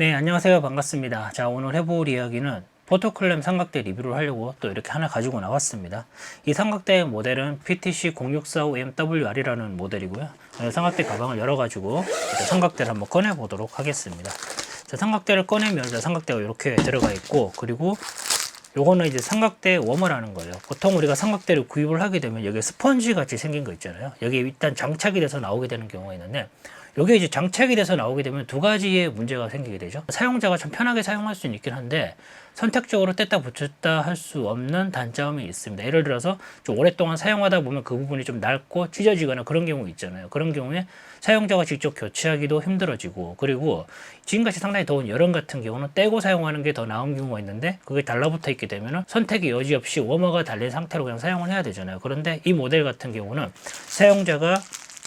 네, 안녕하세요. 반갑습니다. 자, 오늘 해볼 이야기는 포토클램 삼각대 리뷰를 하려고 또 이렇게 하나 가지고 나왔습니다. 이 삼각대 모델은 PTC 0645MWR이라는 모델이고요. 네, 삼각대 가방을 열어 가지고 일단 삼각대를 한번 꺼내 보도록 하겠습니다. 자, 삼각대를 꺼내면 삼각대가 이렇게 들어가 있고, 그리고 요거는 이제 삼각대 워머라는 거예요. 보통 우리가 삼각대를 구입을 하게 되면 여기 스펀지 같이 생긴 거 있잖아요. 여기 일단 장착이 돼서 나오게 되는 경우가 있는데 요게 이제 장착이 돼서 나오게 되면 두 가지의 문제가 생기게 되죠. 사용자가 참 편하게 사용할 수는 있긴 한데 선택적으로 뗐다 붙였다 할 수 없는 단점이 있습니다. 예를 들어서 좀 오랫동안 사용하다 보면 그 부분이 좀 낡고 찢어지거나 그런 경우 있잖아요. 그런 경우에 사용자가 직접 교체하기도 힘들어지고 그리고 지금같이 상당히 더운 여름 같은 경우는 떼고 사용하는 게 더 나은 경우가 있는데 그게 달라붙어 있게 되면 선택의 여지 없이 워머가 달린 상태로 그냥 사용을 해야 되잖아요. 그런데 이 모델 같은 경우는 사용자가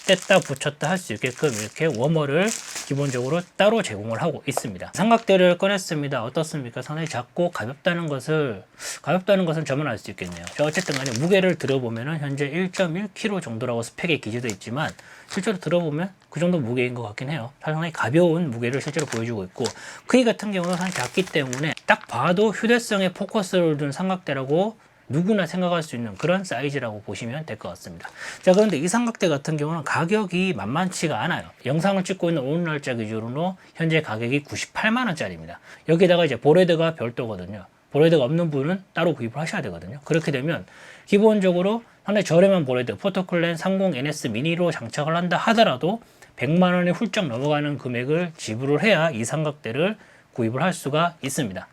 뗐다 붙였다 할 수 있게끔 이렇게 워머를 기본적으로 따로 제공을 하고 있습니다. 삼각대를 꺼냈습니다. 어떻습니까? 상당히 작고 가볍다는 것을 가볍다는 것은 저만 알 수 있겠네요. 자, 어쨌든 간에 무게를 들어보면은 현재 1.1kg 정도라고 스펙에 기재되어 있지만 실제로 들어보면 그 정도 무게인 것 같긴 해요. 상당히 가벼운 무게를 실제로 보여주고 있고 크기 같은 경우는 상당히 작기 때문에 딱 봐도 휴대성에 포커스를 둔 삼각대라고 누구나 생각할 수 있는 그런 사이즈라고 보시면 될 것 같습니다. 자, 그런데 이 삼각대 같은 경우는 가격이 만만치가 않아요. 영상을 찍고 있는 오늘 날짜 기준으로 현재 가격이 98만 원짜리입니다. 여기다가 이제 보레드가 별도거든요. 보레드가 없는 분은 따로 구입을 하셔야 되거든요. 그렇게 되면 기본적으로 상당히 저렴한 보레드 포토클랜 30NS 미니로 장착을 한다 하더라도 100만 원이 훌쩍 넘어가는 금액을 지불을 해야 이 삼각대를 구입을 할 수가 있습니다.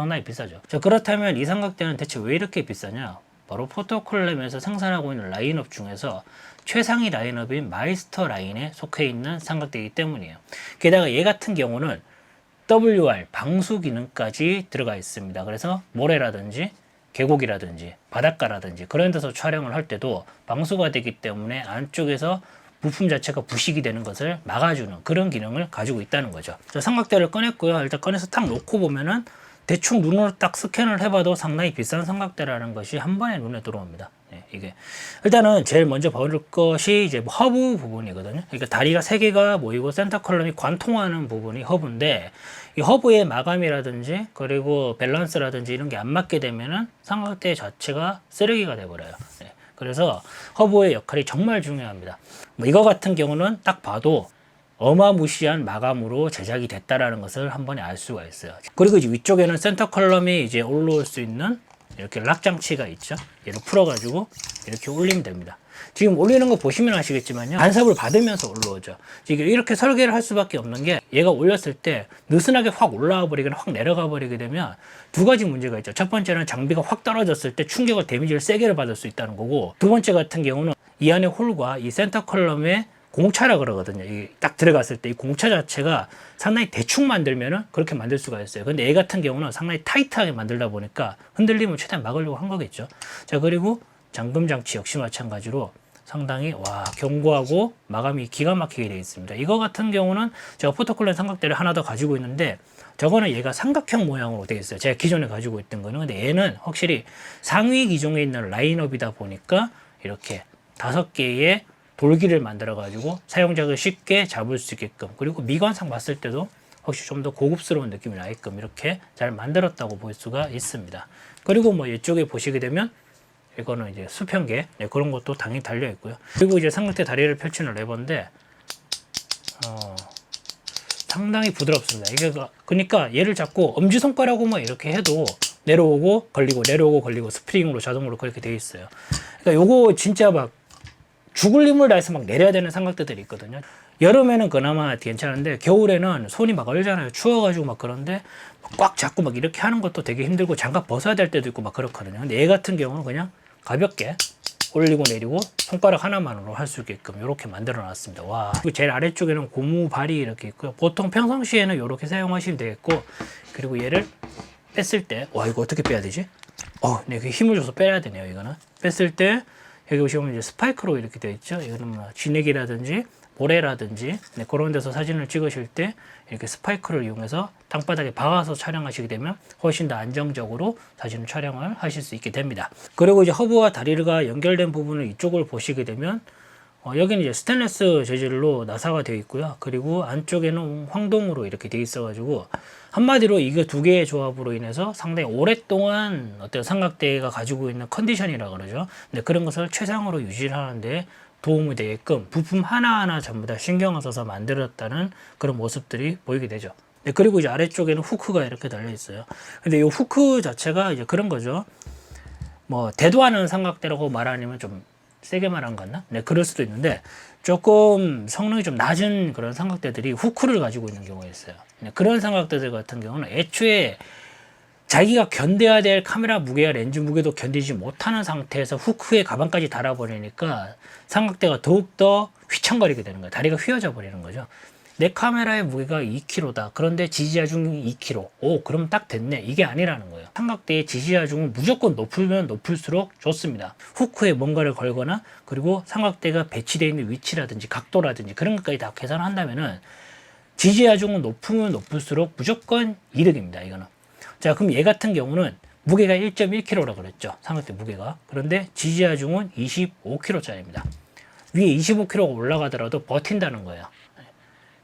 상당히 비싸죠. 자, 그렇다면 이 삼각대는 대체 왜 이렇게 비싸냐? 바로 포토콜램에서 생산하고 있는 라인업 중에서 최상위 라인업인 마이스터 라인에 속해 있는 삼각대이기 때문이에요. 게다가 얘 같은 경우는 WR 방수 기능까지 들어가 있습니다. 그래서 모래라든지 계곡이라든지 바닷가라든지 그런 데서 촬영을 할 때도 방수가 되기 때문에 안쪽에서 부품 자체가 부식이 되는 것을 막아주는 그런 기능을 가지고 있다는 거죠. 자, 삼각대를 꺼냈고요. 일단 꺼내서 탁 놓고 보면은 대충 눈으로 딱 스캔을 해봐도 상당히 비싼 삼각대라는 것이 한 번에 눈에 들어옵니다. 네, 이게 일단은 제일 먼저 볼 것이 이제 뭐 허브 부분이거든요. 그러니까 다리가 세 개가 모이고 센터 컬럼이 관통하는 부분이 허브인데 이 허브의 마감이라든지 그리고 밸런스라든지 이런 게 안 맞게 되면은 삼각대 자체가 쓰레기가 돼버려요. 네, 그래서 허브의 역할이 정말 중요합니다. 뭐 이거 같은 경우는 딱 봐도 어마무시한 마감으로 제작이 됐다라는 것을 한 번에 알 수가 있어요. 그리고 이제 위쪽에는 센터 컬럼이 이제 올라올 수 있는 이렇게 락 장치가 있죠. 얘를 풀어가지고 이렇게 올리면 됩니다. 지금 올리는 거 보시면 아시겠지만요. 간섭을 받으면서 올라오죠. 지금 이렇게 설계를 할 수밖에 없는 게 얘가 올렸을 때 느슨하게 확 올라와 버리거나 확 내려가 버리게 되면 두 가지 문제가 있죠. 첫 번째는 장비가 확 떨어졌을 때 충격을 데미지를 세게 받을 수 있다는 거고 두 번째 같은 경우는 이 안에 홀과 이 센터 컬럼의 공차라 그러거든요. 이딱 들어갔을 때 이 공차 자체가 상당히 대충 만들면은 그렇게 만들 수가 있어요. 근데 얘 같은 경우는 상당히 타이트하게 만들다 보니까 흔들림을 최대한 막으려고 한 거겠죠. 자, 그리고 잠금 장치 역시 마찬가지로 상당히 와 견고하고 마감이 기가 막히게 되어 있습니다. 이거 같은 경우는 제가 포토콜렌 삼각대를 하나 더 가지고 있는데 저거는 얘가 삼각형 모양으로 되어 있어요. 제가 기존에 가지고 있던 거는 근데 얘는 확실히 상위 기종에 있는 라인업이다 보니까 이렇게 다섯 개의 돌기를 만들어 가지고 사용자가 쉽게 잡을 수 있게끔 그리고 미관상 봤을 때도 혹시 좀 더 고급스러운 느낌이 나게끔 이렇게 잘 만들었다고 볼 수가 있습니다. 그리고 뭐 이쪽에 보시게 되면 이거는 이제 수평계 네, 그런 것도 당연히 달려 있고요. 그리고 이제 삼각대 다리를 펼치는 레버인데 어, 상당히 부드럽습니다. 이게 그- 그러니까 얘를 잡고 엄지 손가락으로만 이렇게 해도 내려오고 걸리고 내려오고 걸리고 스프링으로 자동으로 그렇게 돼 있어요. 그러니까 요거 진짜 막 죽을 힘을 다해서 막 내려야 되는 삼각대들이 있거든요. 여름에는 그나마 괜찮은데 겨울에는 손이 막 얼잖아요. 추워가지고 막 그런데 꽉 잡고 막 이렇게 하는 것도 되게 힘들고 장갑 벗어야 될 때도 있고 막 그렇거든요. 근데 얘 같은 경우는 그냥 가볍게 올리고 내리고 손가락 하나만으로 할 수 있게끔 이렇게 만들어 놨습니다. 와. 그리고 제일 아래쪽에는 고무 발이 이렇게 있고요. 보통 평상시에는 이렇게 사용하시면 되겠고 그리고 얘를 뺐을 때 와 이거 어떻게 빼야 되지? 어, 네, 그 힘을 줘서 빼야 되네요. 이거는 뺐을 때 여기 보시면 이제 스파이크로 이렇게 되어 있죠. 이거는 뭐 진액이라든지 모래라든지 네, 그런 데서 사진을 찍으실 때 이렇게 스파이크를 이용해서 땅바닥에 박아서 촬영하시게 되면 훨씬 더 안정적으로 사진 촬영을 하실 수 있게 됩니다. 그리고 이제 허브와 다리가 연결된 부분을 이쪽을 보시게 되면 어, 여기는 이제 스테인레스 재질로 나사가 되어 있고요. 그리고 안쪽에는 황동으로 이렇게 되어 있어가지고 한마디로 이거 두 개의 조합으로 인해서 상당히 오랫동안 어떤 삼각대가 가지고 있는 컨디션이라 그러죠. 근데 그런 것을 최상으로 유지를 하는데 도움이 되게끔 부품 하나하나 전부 다 신경을 써서 만들었다는 그런 모습들이 보이게 되죠. 네, 그리고 이제 아래쪽에는 후크가 이렇게 달려 있어요. 근데 이 후크 자체가 이제 그런 거죠. 뭐 대도하는 삼각대라고 말하면 좀 세게 말한 것 같나? 네, 그럴 수도 있는데 조금 성능이 좀 낮은 그런 삼각대들이 후크를 가지고 있는 경우가 있어요. 네, 그런 삼각대들 같은 경우는 애초에 자기가 견뎌야 될 카메라 무게와 렌즈 무게도 견디지 못하는 상태에서 후크에 가방까지 달아버리니까 삼각대가 더욱더 휘청거리게 되는 거예요. 다리가 휘어져 버리는 거죠. 내 카메라의 무게가 2kg다. 그런데 지지하중이 2kg. 오, 그럼 딱 됐네. 이게 아니라는 거예요. 삼각대의 지지하중은 무조건 높으면 높을수록 좋습니다. 후크에 뭔가를 걸거나 그리고 삼각대가 배치되어 있는 위치라든지 각도라든지 그런 것까지 다 계산한다면은 지지하중은 높으면 높을수록 무조건 이득입니다. 이거는. 자, 그럼 얘 같은 경우는 무게가 1.1kg라 그랬죠. 삼각대 무게가. 그런데 지지하중은 25kg짜리입니다. 위에 25kg가 올라가더라도 버틴다는 거예요.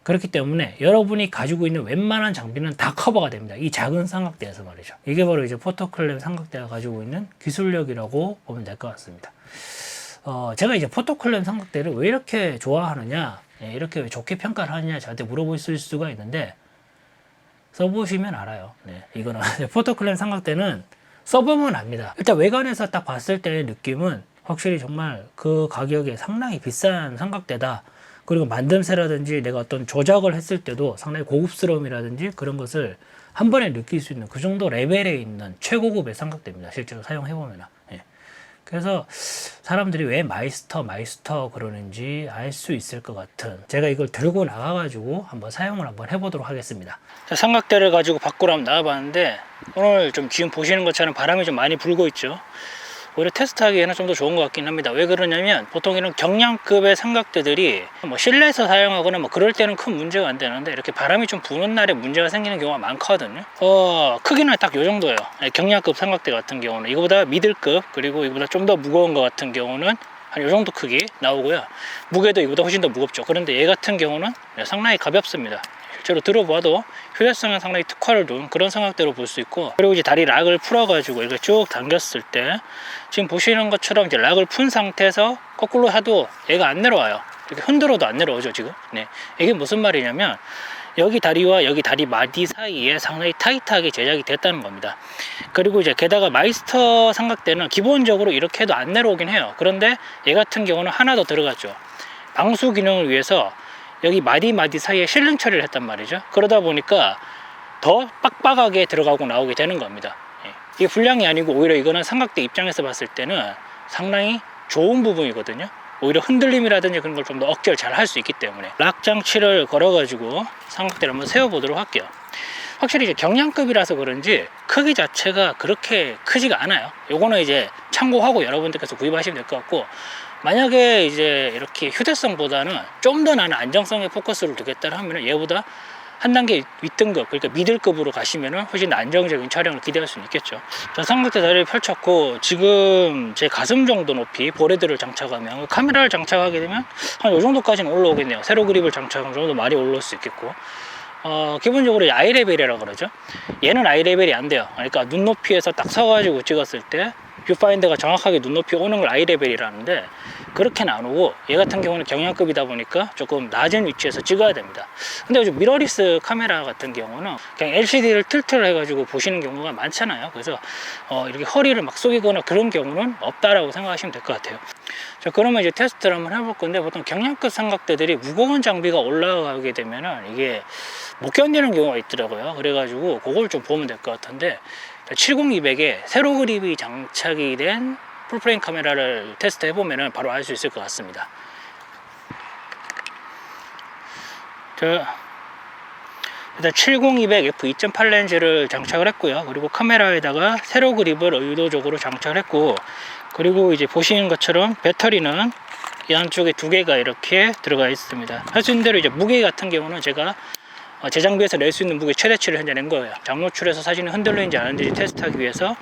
그렇기 때문에 여러분이 가지고 있는 웬만한 장비는 다 커버가 됩니다. 이 작은 삼각대에서 말이죠. 이게 바로 이제 포토클램 삼각대가 가지고 있는 기술력이라고 보면 될 것 같습니다. 어, 제가 이제 포토클램 삼각대를 왜 이렇게 좋아하느냐, 예, 이렇게 왜 좋게 평가를 하느냐 저한테 물어보실 수가 있는데 써보시면 알아요. 네, 이거는 포토클램 삼각대는 써보면 압니다. 일단 외관에서 딱 봤을 때의 느낌은 확실히 정말 그 가격에 상당히 비싼 삼각대다. 그리고 만듦새라든지 내가 어떤 조작을 했을 때도 상당히 고급스러움이라든지 그런 것을 한 번에 느낄 수 있는 그 정도 레벨에 있는 최고급의 삼각대입니다. 실제로 사용해보면. 예. 그래서 사람들이 왜 마이스터, 마이스터 그러는지 알 수 있을 것 같은 제가 이걸 들고 나가가지고 한번 사용을 한번 해보도록 하겠습니다. 자, 삼각대를 가지고 밖으로 한번 나가봤는데 오늘 좀 지금 보시는 것처럼 바람이 좀 많이 불고 있죠. 오히려 테스트하기에는 좀 더 좋은 것 같긴 합니다. 왜 그러냐면 보통 이런 경량급의 삼각대들이 뭐 실내에서 사용하거나 뭐 그럴 때는 큰 문제가 안 되는데 이렇게 바람이 좀 부는 날에 문제가 생기는 경우가 많거든요. 어, 크기는 딱 요 정도예요. 네, 경량급 삼각대 같은 경우는 이거보다 미들급 그리고 이거보다 좀 더 무거운 것 같은 경우는 한요 정도 크기 나오고요. 무게도 이보다 훨씬 더 무겁죠. 그런데 얘 같은 경우는 상당히 가볍습니다. 실제로 들어봐도 휴대성은 상당히 특화를 둔 그런 삼각대로 볼 수 있고 그리고 이제 다리 락을 풀어가지고 이렇게 쭉 당겼을 때 지금 보시는 것처럼 이제 락을 푼 상태에서 거꾸로 해도 얘가 안 내려와요. 이렇게 흔들어도 안 내려오죠 지금. 네, 이게 무슨 말이냐면 여기 다리와 여기 다리 마디 사이에 상당히 타이트하게 제작이 됐다는 겁니다. 그리고 이제 게다가 마이스터 삼각대는 기본적으로 이렇게 해도 안 내려오긴 해요. 그런데 얘 같은 경우는 하나 더 들어갔죠. 방수 기능을 위해서 여기 마디 마디 사이에 실링 처리를 했단 말이죠. 그러다 보니까 더 빡빡하게 들어가고 나오게 되는 겁니다. 예. 이게 불량이 아니고 오히려 이거는 삼각대 입장에서 봤을 때는 상당히 좋은 부분이거든요. 오히려 흔들림이라든지 그런 걸 좀 더 억제를 잘 할 수 있기 때문에 락 장치를 걸어가지고 삼각대를 한번 세워보도록 할게요. 확실히 이제 경량급이라서 그런지 크기 자체가 그렇게 크지가 않아요. 요거는 이제 참고하고 여러분들께서 구입하시면 될 것 같고 만약에 이제 이렇게 휴대성보다는 좀 더 나는 안정성에 포커스를 두겠다 하면 얘보다 한 단계 윗등급 그러니까 미들급으로 가시면은 훨씬 더 안정적인 촬영을 기대할 수 있겠죠. 자 삼각대 다리를 펼쳤고 지금 제 가슴 정도 높이 보레드를 장착하면 카메라를 장착하게 되면 한이 정도까지는 올라오겠네요. 세로 그립을 장착하면 좀 더 많이 올라올 수 있겠고 어, 기본적으로 아이 레벨이라고 그러죠. 얘는 아이 레벨이 안 돼요. 그러니까 눈높이에서 딱 서가지고 찍었을 때 뷰파인더가 정확하게 눈높이 오는 걸 아이 레벨이라는데 그렇게는 안 오고 얘 같은 경우는 경량급이다 보니까 조금 낮은 위치에서 찍어야 됩니다. 근데 요즘 미러리스 카메라 같은 경우는 그냥 LCD를 틀틀 해가지고 보시는 경우가 많잖아요. 그래서 어, 이렇게 허리를 막 속이거나 그런 경우는 없다라고 생각하시면 될 것 같아요. 자, 그러면 이제 테스트를 한번 해볼 건데 보통 경량급 삼각대들이 무거운 장비가 올라가게 되면은 이게 못 견디는 경우가 있더라고요. 그래가지고 그걸 좀 보면 될 것 같은데 70200에 세로 그립이 장착이 된 풀프레임 카메라를 테스트 해보면 바로 알 수 있을 것 같습니다. 자, 일단 70200 f2.8 렌즈를 장착을 했고요. 그리고 카메라에다가 세로 그립을 의도적으로 장착을 했고, 그리고 이제 보시는 것처럼 배터리는 이 안쪽에 두 개가 이렇게 들어가 있습니다. 하신 대로 이제 무게 같은 경우는 제가 어, 제 장비에서 낼 수 있는 무게 최대치를 현재 낸 거예요. 장노출에서 사진이 흔들리는지 안 흔들리는지 테스트하기 위해서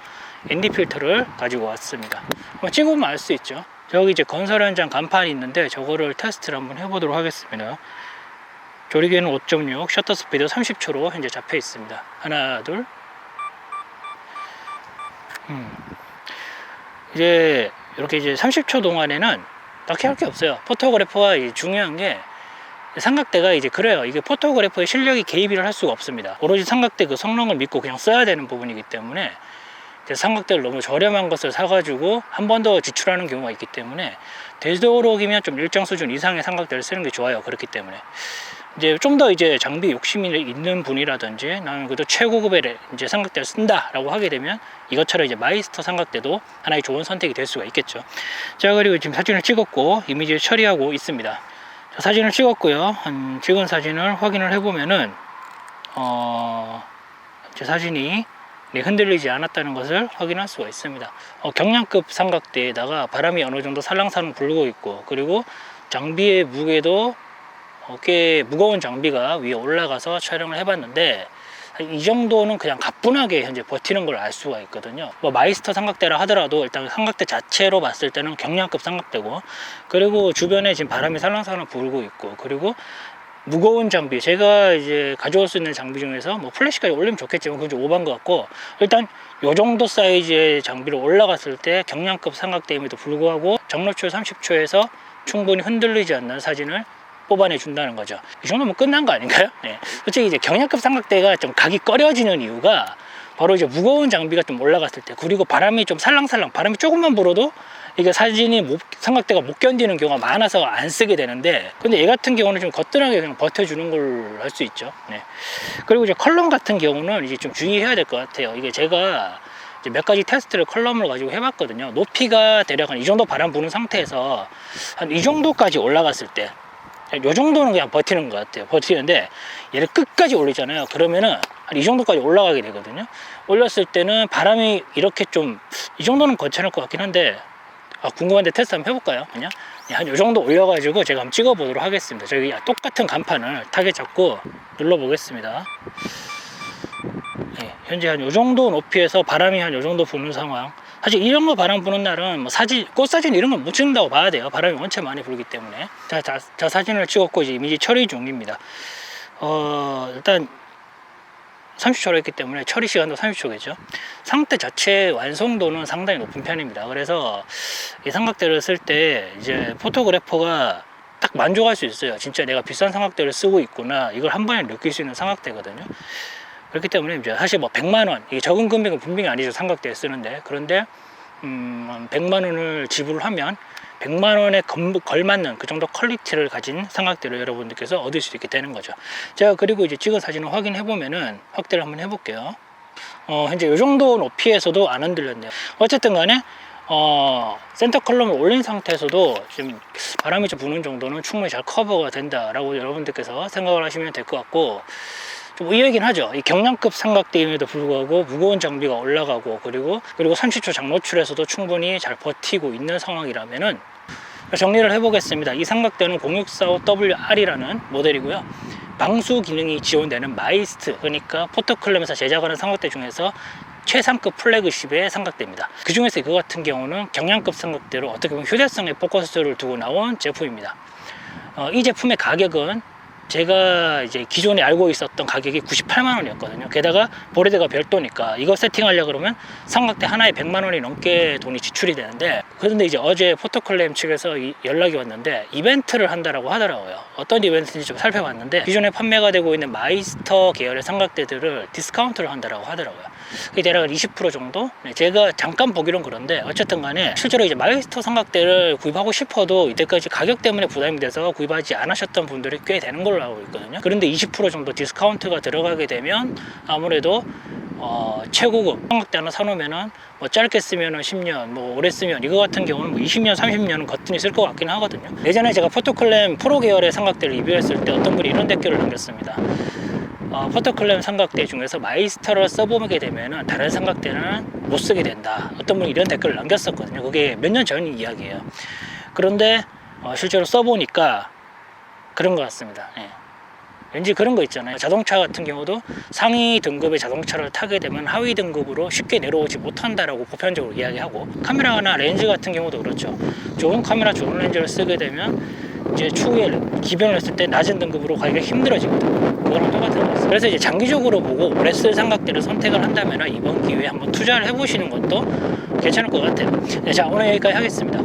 ND 필터를 가지고 왔습니다. 한번 찍어보면 알 수 있죠. 여기 이제 건설 현장 간판이 있는데 저거를 테스트를 한번 해보도록 하겠습니다. 조리개는 5.6, 셔터 스피드 30초로 현재 잡혀 있습니다. 하나, 둘. 음. 이제 이렇게 이제 30초 동안에는 딱히 할 게 없어요. 포토그래퍼가 이 중요한 게 삼각대가 이제 그래요. 이게 포토그래퍼의 실력이 개입을 할 수가 없습니다. 오로지 삼각대 그 성능을 믿고 그냥 써야 되는 부분이기 때문에 삼각대를 너무 저렴한 것을 사가지고 한 번 더 지출하는 경우가 있기 때문에 되도록이면 좀 일정 수준 이상의 삼각대를 쓰는 게 좋아요. 그렇기 때문에 이제 좀 더 이제 장비 욕심이 있는 분이라든지 나는 그래도 최고급의 이제 삼각대를 쓴다라고 하게 되면 이것처럼 이제 마이스터 삼각대도 하나의 좋은 선택이 될 수가 있겠죠. 자 그리고 지금 사진을 찍었고 이미지를 처리하고 있습니다. 자, 사진을 찍었고요. 한 찍은 사진을 확인을 해보면은 어, 제 사진이 네, 흔들리지 않았다는 것을 확인할 수가 있습니다. 어, 경량급 삼각대에다가 바람이 어느 정도 살랑살랑 불고 있고 그리고 장비의 무게도 어, 꽤 무거운 장비가 위에 올라가서 촬영을 해봤는데 이 정도는 그냥 가뿐하게 현재 버티는 걸 알 수가 있거든요. 뭐 마이스터 삼각대라 하더라도 일단 삼각대 자체로 봤을 때는 경량급 삼각대고 그리고 주변에 지금 바람이 살랑살랑 불고 있고 그리고 무거운 장비 제가 이제 가져올 수 있는 장비 중에서 뭐 플래시까지 올리면 좋겠지만 그건 좀 오반 것 같고 일단 요 정도 사이즈의 장비로 올라갔을 때 경량급 삼각대임에도 불구하고 정로출 30초에서 충분히 흔들리지 않는 사진을 뽑아내 준다는 거죠. 이 정도면 끝난 거 아닌가요? 네. 솔직히 이제 경량급 삼각대가 좀 각이 꺼려지는 이유가 바로 이제 무거운 장비가 좀 올라갔을 때 그리고 바람이 좀 살랑살랑 바람이 조금만 불어도 이게 사진이 못, 삼각대가 못 견디는 경우가 많아서 안 쓰게 되는데 근데 얘 같은 경우는 좀 거뜬하게 그냥 버텨주는 걸 할 수 있죠. 네. 그리고 이제 컬럼 같은 경우는 이제 좀 주의해야 될 것 같아요. 이게 제가 몇 가지 테스트를 컬럼을 가지고 해봤거든요. 높이가 대략 한 이 정도 바람 부는 상태에서 한 이 정도까지 올라갔을 때, 요 정도는 그냥 버티는 것 같아요. 버티는데 얘를 끝까지 올리잖아요. 그러면은 한 이 정도까지 올라가게 되거든요. 올렸을 때는 바람이 이렇게 좀 이 정도는 괜찮을 것 같긴 한데 아, 궁금한데 테스트 한번 해볼까요? 그냥 한이 정도 올려가지고 제가 한번 찍어보도록 하겠습니다. 저기 똑같은 간판을 타겟 잡고 눌러보겠습니다. 네, 현재 한이 정도 높이에서 바람이 한이 정도 부는 상황. 사실 이런 거 바람 부는 날은 뭐 사진, 꽃 사진 이런 건못 찍는다고 봐야 돼요. 바람이 원체 많이 불기 때문에. 자, 자, 자 사진을 찍었고 이제 이미지 처리 중입니다. 어, 일단 30초로 했기 때문에 처리 시간도 30초겠죠. 상태 자체 완성도는 상당히 높은 편입니다. 그래서 이 삼각대를 쓸 때 이제 포토그래퍼가 딱 만족할 수 있어요. 진짜 내가 비싼 삼각대를 쓰고 있구나. 이걸 한 번에 느낄 수 있는 삼각대거든요. 그렇기 때문에 이제 사실 뭐 100만 원, 이게 적은 금액은 분명히 아니죠. 삼각대에 쓰는데. 그런데 음, 한 100만 원을 지불을 하면 100만 원에 건- 걸맞는 그 정도 퀄리티를 가진 삼각대를 여러분들께서 얻을 수 있게 되는 거죠. 제가 그리고 이제 찍은 사진을 확인해 보면은 확대를 한번 해볼게요. 어, 현재 이 정도 높이에서도 안 흔들렸네요. 어쨌든 간에 어, 센터 컬럼을 올린 상태에서도 지금 바람이 좀 부는 정도는 충분히 잘 커버가 된다라고 여러분들께서 생각을 하시면 될 것 같고 좀 의외긴 하죠. 이 경량급 삼각대임에도 불구하고 무거운 장비가 올라가고 그리고 그리고 30초 장노출에서도 충분히 잘 버티고 있는 상황이라면은 정리를 해보겠습니다. 이 삼각대는 0645WR이라는 모델이고요. 방수 기능이 지원되는 마이스트 그러니까 포토클럽에서 제작하는 삼각대 중에서 최상급 플래그십의 삼각대입니다. 그 중에서 이거 같은 경우는 경량급 삼각대로 어떻게 보면 휴대성에 포커스를 두고 나온 제품입니다. 어, 이 제품의 가격은 제가 이제 기존에 알고 있었던 가격이 98만 원이었거든요. 게다가 보레드가 별도니까 이거 세팅하려 그러면 삼각대 하나에 100만 원이 넘게 돈이 지출이 되는데 그런데 이제 어제 포토클램 측에서 이- 연락이 왔는데 이벤트를 한다라고 하더라고요. 어떤 이벤트인지 좀 살펴봤는데 기존에 판매가 되고 있는 마이스터 계열의 삼각대들을 디스카운트를 한다라고 하더라고요. 그게 대략 한20% 정도? 네, 제가 잠깐 보기론 그런데 어쨌든 간에 실제로 이제 마이스터 삼각대를 구입하고 싶어도 이때까지 가격 때문에 부담이 돼서 구입하지 않으셨던 분들이 꽤 되는 걸로 알고 있거든요. 그런데 20% 정도 디스카운트가 들어가게 되면 아무래도 어, 최고급 삼각대 하나 사놓으면은 뭐 짧게 쓰면은 10년, 뭐 오래 쓰면 이거 같은 경우는 뭐 20년, 30년은 거뜬히 쓸 것 같긴 하거든요. 예전에 제가 포토클램 프로 계열의 삼각대를 리뷰했을 때 어떤 분이 이런 댓글을 남겼습니다. 어, 포토클램 삼각대 중에서 마이스터를 써보게 되면은 다른 삼각대는 못 쓰게 된다. 어떤 분이 이런 댓글을 남겼었거든요. 그게 몇 년 전 이야기예요. 그런데 어, 실제로 써보니까 그런 것 같습니다. 예. 왠지 그런 거 있잖아요. 자동차 같은 경우도 상위 등급의 자동차를 타게 되면 하위 등급으로 쉽게 내려오지 못한다라고 보편적으로 이야기하고 카메라나 렌즈 같은 경우도 그렇죠. 좋은 카메라, 좋은 렌즈를 쓰게 되면 이제 추후에 기변을 했을 때 낮은 등급으로 가기가 힘들어지거든요. 그거랑 똑같은 거였어요. 그래서 이제 장기적으로 보고 오래 쓸 삼각대를 선택을 한다면 이번 기회에 한번 투자를 해보시는 것도 괜찮을 것 같아요. 네, 자 오늘 여기까지 하겠습니다.